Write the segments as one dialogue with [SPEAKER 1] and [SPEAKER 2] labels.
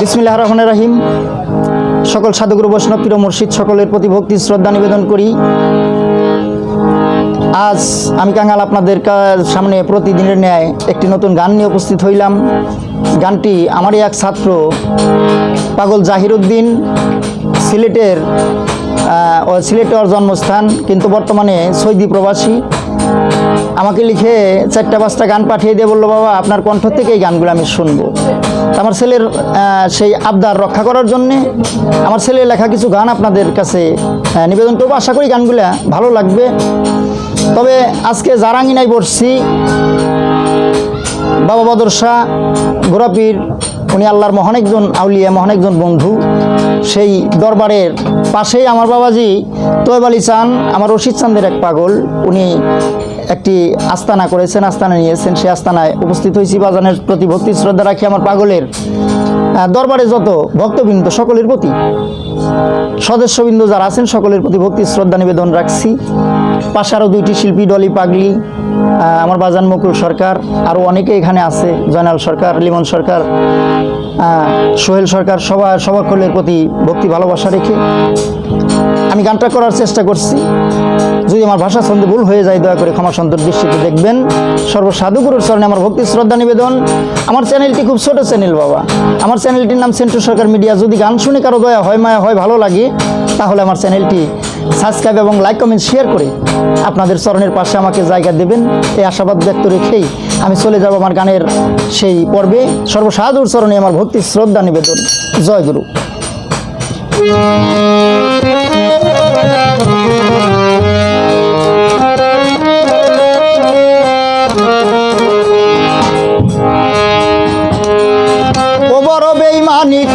[SPEAKER 1] বিসমিল্লাহ রহমান রাহিম। সকল সাধুগুরু বৈষ্ণব প্রিয় মুর্শিদ সকলের প্রতি ভক্তি শ্রদ্ধা নিবেদন করি। আজ আমি কাঙ্গাল আপনাদের সামনে প্রতিদিনের ন্যায় একটি নতুন গান নিয়ে উপস্থিত হইলাম। গানটি আমারই এক ছাত্র পাগল জাহিরুদ্দিন সিলেটের আহ, ও সিলেটে ওর জন্মস্থান কিন্তু বর্তমানে সৌদি প্রবাসী। আমাকে লিখে চারটা পাঁচটা গান পাঠিয়ে দিয়ে বলল বাবা আপনার কণ্ঠ থেকে এই গানগুলো আমি শুনব। আমার ছেলের সেই আবদার রক্ষা করার জন্যে আমার ছেলের লেখা কিছু গান আপনাদের কাছে নিবেদন করব। আশা করি গানগুলো ভালো লাগবে। তবে আজকে জারাঙ্গিনায় বসছি। বাবা বদর শাহ গোরাপীর উনি আল্লাহর মহান একজন আউলিয়া, মহান একজন বন্ধু। সেই দরবারের পাশেই আমার বাবাজি তোয়েব আলী চান, আমার রশিদ চান্দের এক পাগল। উনি একটি আস্তানা করেছেন, আস্তানা নিয়েছেন। সেই আস্তানায় উপস্থিত হয়েছি, বাজানের প্রতি ভক্তি শ্রদ্ধা রাখি আমার পাগলের। দরবারে যত ভক্তবৃন্দ, সকলের প্রতি। সদস্যবৃন্দ যারা আছেন, সকলের প্রতি ভক্তি শ্রদ্ধা নিবেদন রাখছি। পাশে আরও দুইটি শিল্পী, ডলি পাগলি আমার বাজান মুকুল সরকার আরও অনেকে এখানে আছে, জয়নাল সরকার, লিমন সরকার সোহেল সরকার সবার সবার প্রতি ভক্তি, ভালোবাসা রেখে আমি গানটা করার চেষ্টা করছি। যদি আমার ভাষা ছন্দে ভুল হয়ে যায়, দয়া করে ক্ষমা সুন্দর দৃষ্টিতে দেখবেন। সর্বসাধুগুরুর চরণে আমার ভক্তি শ্রদ্ধা নিবেদন। আমার চ্যানেলটি খুব ছোট চ্যানেল, বাবা। আমার চ্যানেলটির নাম সেন্টু সরকার মিডিয়া। যদি গান শুনে কারও দয়া হয়, মায়া হয়, ভালো লাগে, তাহলে আমার চ্যানেলটি সাবস্ক্রাইব এবং লাইক, কমেন্ট শেয়ার করে আপনাদের চরণের পাশে আমাকে জায়গা দেবেন। এই আশাবাদ ব্যক্ত রেখেই আমি চলে যাব আমার গানের সেই পর্বে। সর্বসাধুর চরণে আমার ভক্তি শ্রদ্ধা নিবেদন। জয় গুরু।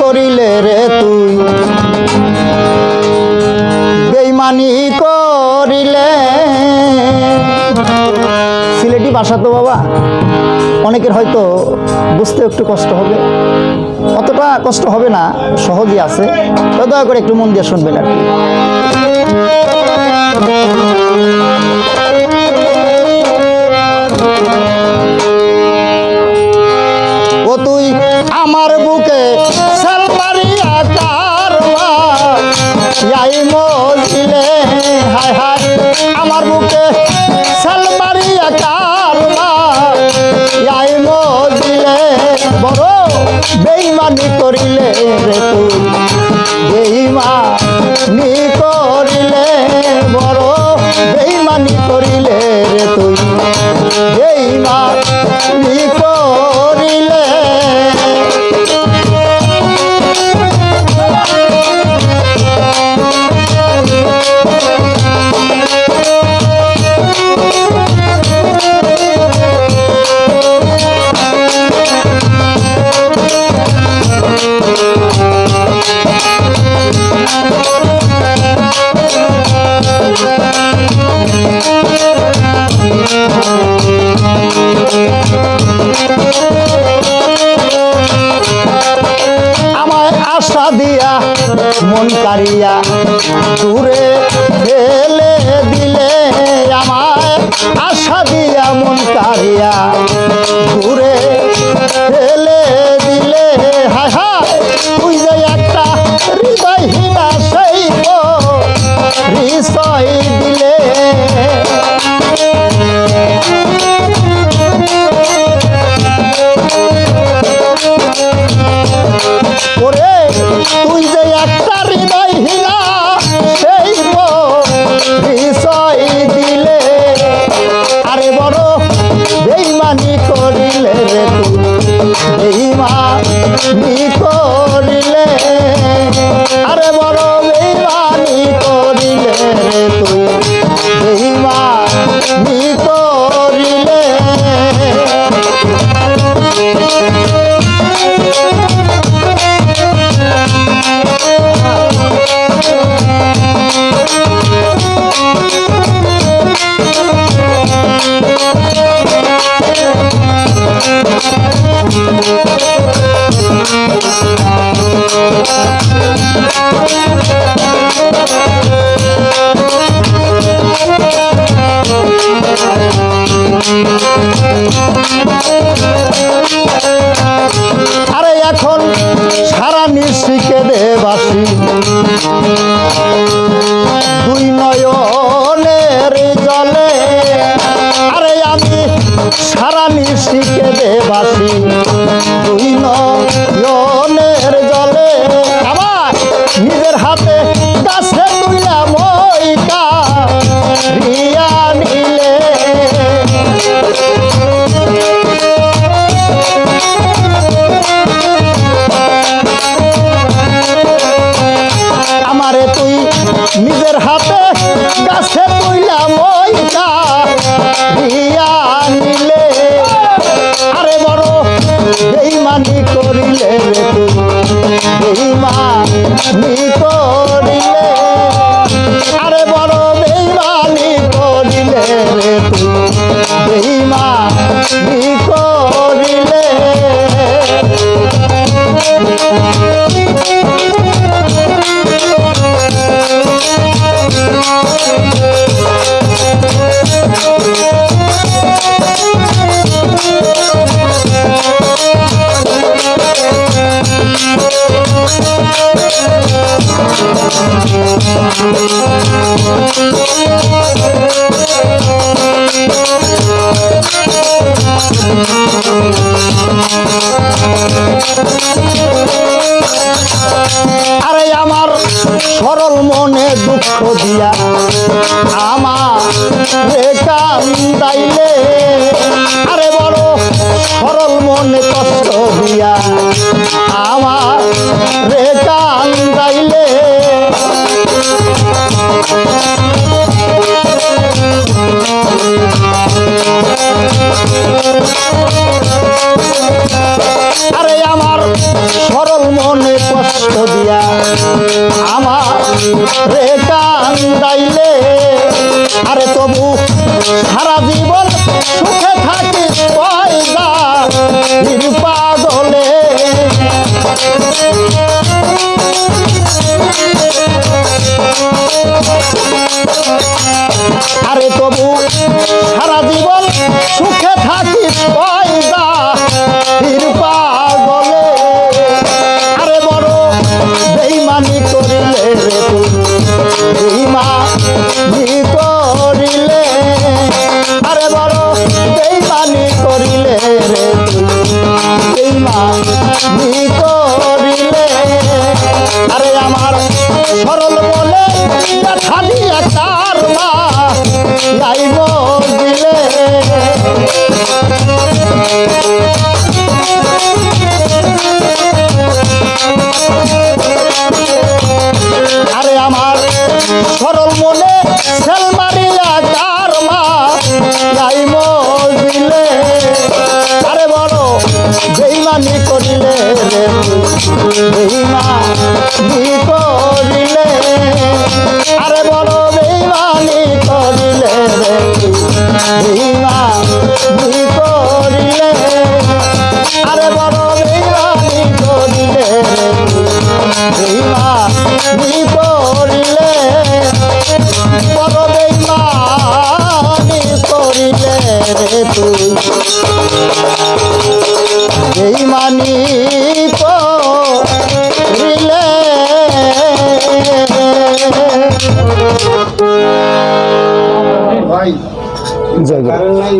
[SPEAKER 1] করিলে রে। ভাষা তো বাবা, অনেকের হয়তো বুঝতে একটু কষ্ট হবে। অতটা কষ্ট হবে না, সহজই আছে। দয়া করে একটু মন দিয়ে শুনবেন আর কি। ও তুই আমার করিলে রে তুই মন শিখে দে বাসি। দুই নয়নের জলে, আরে আমি সারা শিখে দে বাসি। দুই নয়নের জলে আবার নিজের হাতে মনে দিয়া আমার কান্দাইলে আরে বড় সরল মনে কষ্ট দিয়া আমার আরে আমার সরল মনে কষ্ট দিয়া আমার রে কান্দাইলে আরে তবু সারা জীবন সুখে থাকিস পয়সা পাগলে করিলে, আরে আমার সরল বলে খালি তার মা লাইব দিলে আরে আমার সরল মনে সেল করিলে। আরে বড় বেইমানি করিলে রে। বেইমানি করিলে। আরে বড় বেইমানি করিলে রে। বেইমানি করিলে। তুই।
[SPEAKER 2] ভাই
[SPEAKER 1] জয় গুরু।
[SPEAKER 2] কারেন্ট নাই